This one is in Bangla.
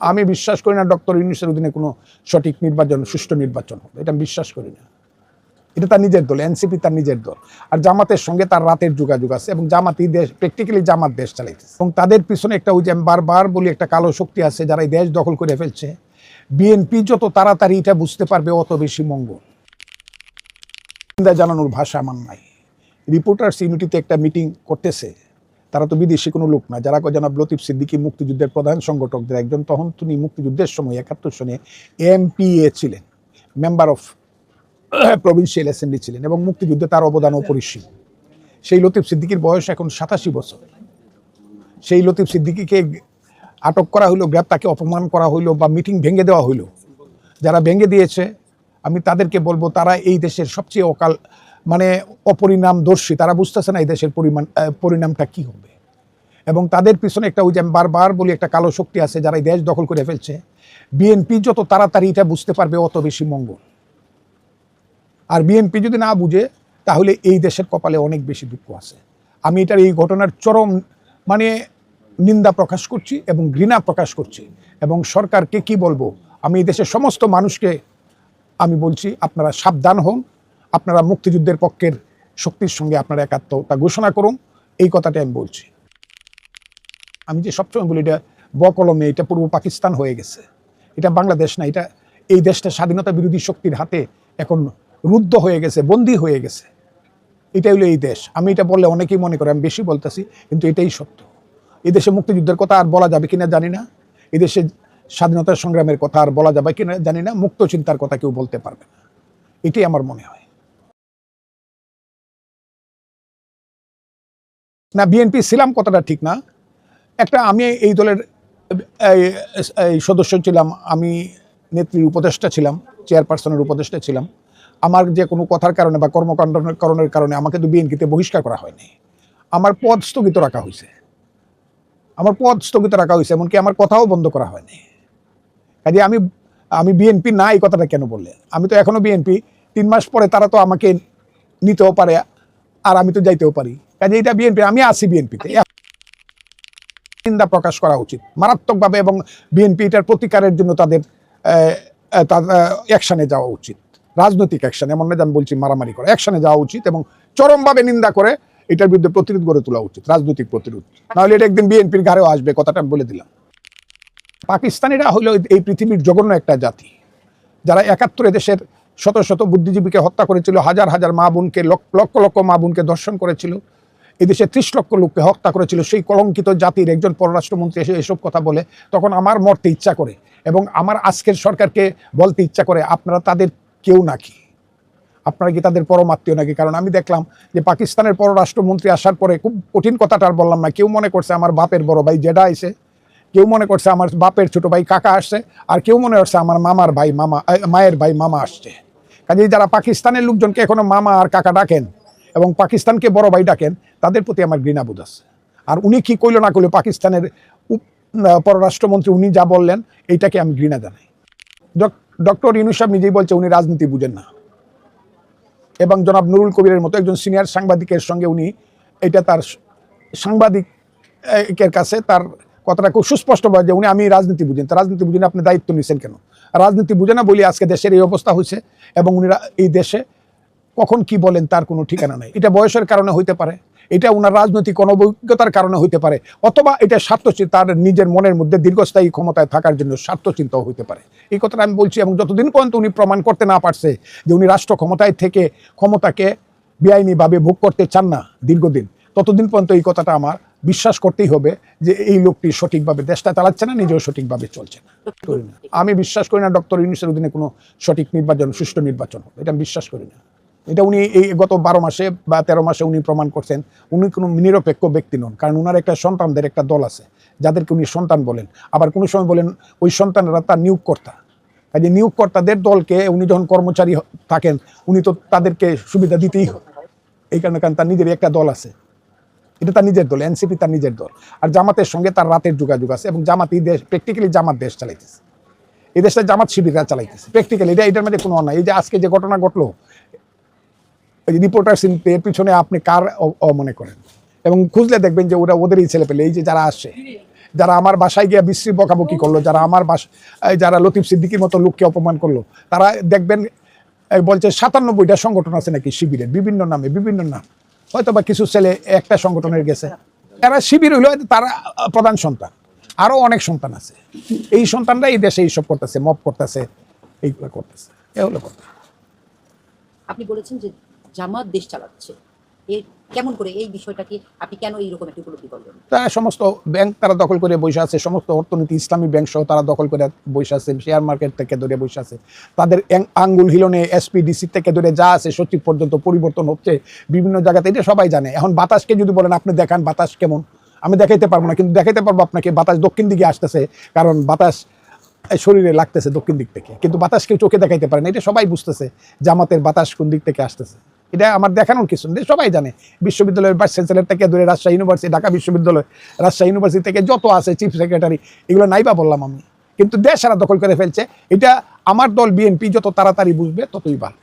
আমি বিশ্বাস করি না ডক্টর ইউনুসের অধীনে কোনো সঠিক নির্বাচন, সুষ্ঠু নির্বাচন হবে। এটা আমি বিশ্বাস করি না। এটা তার নিজের দল, এনসিপি তার নিজের দল। আর জামাতের সঙ্গে তার রাতের যোগাযোগ আছে এবং জামাতই দেশ প্র্যাকটিক্যালি জামাত দেশ চালাইতেছে। এবং তাদের পিছনে একটা ওই যে বারবার বলি, একটা কালো শক্তি আছে, যারা এই দেশ দখল করে ফেলছে। বিএনপি যত তাড়াতাড়ি এটা বুঝতে পারবে, অত বেশি মঙ্গল। জানানোর ভাষা আমার নাই। রিপোর্টার্স ইউনিটিতে একটা মিটিং করতেছে। তারা তো বিদেশি কোনো লোক না। যারা জনাব লতিফ সিদ্দিকী মুক্তিযুদ্ধের প্রধান সংগঠকদের একজন, তখন তিনি মুক্তিযুদ্ধের সময় একাত্তর সনে এমপিএ ছিলেন, মেম্বার অফ প্রভিন্সিয়াল অ্যাসেম্বলি ছিলেন এবং মুক্তিযুদ্ধে তার অবদান অপরিসীম। সেই লতিফ সিদ্দিকীর বয়স এখন সাতাশি বছর। সেই লতিফ সিদ্দিকিকে আটক করা হইল গ্রেপ তাকে অপমান করা হইল বা মিটিং ভেঙে দেওয়া হইল। যারা ভেঙে দিয়েছে, আমি তাদেরকে বলব, তারা এই দেশের সবচেয়ে অকাল মানে অপরিণামদর্শী, তারা বুঝতেছে না এই দেশের পরিমাণ পরিণামটা কি হবে। এবং তাদের পিছনে একটা ওই যে আমি বারবার বলি, একটা কালো শক্তি আছে যারা এই দেশ দখল করে ফেলছে। বিএনপি যত তাড়াতাড়ি এটা বুঝতে পারবে, অত বেশি মঙ্গল। আর বিএনপি যদি না বুঝে, তাহলে এই দেশের কপালে অনেক বেশি দুঃখ আছে। আমি এটার এই ঘটনার চরম মানে নিন্দা প্রকাশ করছি এবং ঘৃণা প্রকাশ করছি। এবং সরকারকে কি বলব, আমি এই দেশের সমস্ত মানুষকে আমি বলছি, আপনারা সাবধান হন আপনারা মুক্তিযুদ্ধের পক্ষের শক্তির সঙ্গে আপনারা একাত্মতা ঘোষণা করুন। এই কথাটা আমি বলছি। আমি যে সবসময় বলি, এটা বকলমে, এটা পূর্ব পাকিস্তান হয়ে গেছে। এটা বাংলাদেশ না, এটা এই দেশটা স্বাধীনতা বিরোধী শক্তির হাতে এখন রুদ্ধ হয়ে গেছে, বন্দী হয়ে গেছে। এটা হলো এই দেশ। আমি এটা বললে অনেকেই মনে করে, আমি বেশি বলতেছি, কিন্তু এটাই সত্য। এই দেশে মুক্তিযুদ্ধের কথা আর বলা যাবে কিনা জানি না। এই দেশে স্বাধীনতা সংগ্রামের কথা আর বলা যাবে কিনা জানি না। মুক্ত চিন্তার কথা কেউ বলতে পারবে না। এটাই আমার মনে হয়। না বিএনপি ছিলাম কথাটা ঠিক না। একটা আমি এই দলের সদস্য ছিলাম, আমি নেত্রীর উপদেষ্টা ছিলাম, চেয়ারপারসনের উপদেষ্টা ছিলাম। আমার যে কোনো কথার কারণে বা কর্মকাণ্ডের কারণের কারণে আমাকে তো বিএনপিতে বহিষ্কার করা হয়নি। আমার পদ স্থগিত রাখা হয়েছে। আমার পদ স্থগিত রাখা হয়েছে, এমনকি আমার কথাও বন্ধ করা হয়নি। কাজে আমি আমি বিএনপি না, এই কথাটা কেন বললে? আমি তো এখনও বিএনপি তিন মাস পরে তারা তো আমাকে নিতেও পারে, আর আমি তো যাইতেও পারি। কাজে এটা বিএনপি, আমি আছি বিএনপিতে। নিন্দা প্রকাশ করা উচিত, মারাত্মকভাবে এবং বিএনপি এটার প্রতিকারের জন্য তাদের অ্যাকশনে যাওয়া উচিত, রাজনৈতিক অ্যাকশন এমন না যে আমি বলছি মারামারি করে অ্যাকশনে যাওয়া উচিত এবং চরমভাবে নিন্দা করে এটার বিরুদ্ধে প্রতিরোধ গড়ে তোলা উচিত, রাজনৈতিক প্রতিরোধ। নাহলে এটা একদিন বিএনপির ঘাড়েও আসবে, কথাটা আমি বলে দিলাম। পাকিস্তানিরা হলো এই পৃথিবীর জঘন্য একটা জাতি, যারা একাত্তরে দেশের শত শত বুদ্ধিজীবীকে হত্যা করেছিল, হাজার হাজার মা বোনকে, লক্ষ লক্ষ মা বোনকে দর্শন করেছিল। এদেশে ত্রিশ লক্ষ লোককে হত্যা করেছিল, সেই কলঙ্কিত জাতির একজন পররাষ্ট্রমন্ত্রী এসে এসব কথা বলে, তখন আমার মরতে ইচ্ছা করে এবং আমার আজকের সরকারকে বলতে ইচ্ছা করে, আপনারা তাদের কেউ নাকি? আপনারা কি তাদের পরমাত্মীয় নাকি? কারণ আমি দেখলাম যে পাকিস্তানের পররাষ্ট্রমন্ত্রী আসার পরে খুব কঠিন কথাটা আর বললাম না। কেউ মনে করছে আমার বাপের বড় ভাই জেডা আইসে কেউ মনে করছে আমার বাপের ছোট ভাই কাকা আসছে, আর কেউ মনে করছে আমার মামার ভাই মামা মায়ের ভাই মামা আসছে। কাজেই যারা পাকিস্তানের লোকজনকে এখনও মামা আর কাকা ডাকেন এবং পাকিস্তানকে বড় ভাই ডাকেন, তাদের প্রতি আমার ঘৃণাবোধ আছে। আর উনি কি কইল না কইল, পাকিস্তানের পররাষ্ট্রমন্ত্রী উনি যা বললেন, এইটাকে আমি ঘৃণা জানাই। ডক্টর ইউনুস সাহেব নিজেই বলছে, উনি রাজনীতি বুঝেন না। এবং জনাব নুরুল কবিরের মতো একজন সিনিয়র সাংবাদিকের সঙ্গে উনি এটা তার সাংবাদিকের কাছে তার কথাটা খুব সুস্পষ্ট বলে যে উনি, আমি রাজনীতি বুঝেন তো রাজনীতি বুঝেন আপনি দায়িত্ব নিয়েছেন কেন? রাজনীতি বুঝে না বলি আজকে দেশের এই অবস্থা হয়েছে এবং উনি এই দেশে কখন কি বলেন তার কোনো ঠিকানা নাই। এটা বয়সের কারণে হইতে পারে এটা ওনার রাজনৈতিক অনভিজ্ঞতার কারণে হইতে পারে অথবা এটা স্বার্থচিন্তা তার নিজের মনের মধ্যে দীর্ঘস্থায়ী ক্ষমতায় থাকার জন্য স্বার্থচিন্তাও হইতে পারে। এই কথাটা আমি বলছি এবং যতদিন পর্যন্ত উনি প্রমাণ করতে না পারছে যে উনি রাষ্ট্র ক্ষমতায় থেকে ক্ষমতাকে বেআইনিভাবে ভোগ করতে চান না দীর্ঘদিন ততদিন পর্যন্ত এই কথাটা আমার বিশ্বাস করতেই হবে যে এই লোকটি সঠিকভাবে দেশটা চালাচ্ছে না নিজেও সঠিকভাবে চলছে না। করি না। আমি বিশ্বাস করি না ডক্টর ইউনুসের অধীনে কোনো সঠিক নির্বাচন সুষ্ঠু নির্বাচন হবে এটা আমি বিশ্বাস করি না। এটা উনি এই গত বারো মাসে বা তেরো মাসে উনি প্রমাণ করছেন। উনি কোনো নিরপেক্ষ ব্যক্তি নন, কারণ উনার একটা সন্তানদের একটা দল আছে, যাদেরকে উনি সন্তান বলেন। আবার কোনো সময় বলেন ওই সন্তানরা তার নিয়োগকর্তা। কাজে নিয়োগকর্তাদের দলকে উনি যখন কর্মচারী থাকেন, উনি তো তাদেরকে সুবিধা দিতেই হয়। এই কারণে কারণ তার নিজের একটা দল আছে। এটা তার নিজের দল, এনসিপি তার নিজের দল। আর জামাতের সঙ্গে তার রাতের যোগাযোগ আছে এবং জামাতই দেশ প্র্যাকটিক্যালি জামাত দেশ চালাইতেছে। এই দেশটা জামাত শিবিররা চালাইতেছে। প্র্যাকটিক্যালি এটা, এটার মধ্যে কোনো অন্যায়। এই যে আজকে যে ঘটনা ঘটলো এই রিপোর্টার্স এর পিছনে আপনি কার মনে করেন? এবং খুঁজলে দেখবেন যে ওরা ওদেরই ছেলে পেলে এই যে যারা আসছে, যারা আমার বাসায় গিয়ে বিশ্রী বকাবকি করল, যারা আমার বাস যারা লতিফ সিদ্দিকির মতো লোককে অপমান করল, তারা দেখবেন বলছে সাতান্নব্বইটা সংগঠন আছে নাকি শিবিরের, বিভিন্ন নামে, বিভিন্ন নাম। হয়তো বা কিছু ছেলে একটা সংগঠনের গেছে। তারা শিবির হইল, তারা প্রধান সন্তান। আরও অনেক সন্তান আছে। এই সন্তানরা এই দেশে এইসব করতেছে মপ করতেছে, এইগুলো করতেছে। এ হলো কথা। আপনি বলেছেন যে জামাত দেশ চালাচ্ছে। এর কেমন করে এই বিষয়টাকে আপনি কেন এইরকম একটা উপলব্ধি করলেন? তারা সমস্ত ব্যাংক তারা দখল করে বসে আছে, সমস্ত অর্থনীতি ইসলামী ব্যাংক সহ তারা দখল করে বসে আছে শেয়ার মার্কেট থেকে ধরে বসে আছে। তাদের আঙ্গুল হিলনে এসপিডিসি থেকে ধরে যা আছে সচিব পর্যন্ত পরিবর্তন হচ্ছে, বিভিন্ন জায়গাতে এটা সবাই জানে। এখন বাতাসকে যদি বলেন, আপনি দেখান বাতাস কেমন? আমি দেখাইতে পারব না, কিন্তু দেখাইতে পারব আপনাকে, বাতাস দক্ষিণ দিকে আসতেছে, কারণ বাতাস শরীরে লাগতেছে দক্ষিণ দিক থেকে। কিন্তু বাতাস কেউ চোখে দেখাইতে পারে না, এটা সবাই বুঝতেছে, জামাতের বাতাস কোন দিক থেকে আসতেছে। এটা আমার দেখানোর কিছু নেই, সবাই জানে। বিশ্ববিদ্যালয়ের ভাইস চ্যান্সেলার থেকে ধরে রাজশাহী ইউনিভার্সিটি ঢাকা বিশ্ববিদ্যালয়, রাজশাহী ইউনিভার্সিটি থেকে যত আছে চিফ সেক্রেটারি এগুলো নাইবা বললাম আমি। কিন্তু দেশ সারা দখল করে ফেলছে। এটা আমার দল বিএনপি যত তাড়াতাড়ি বুঝবে ততই ভালো।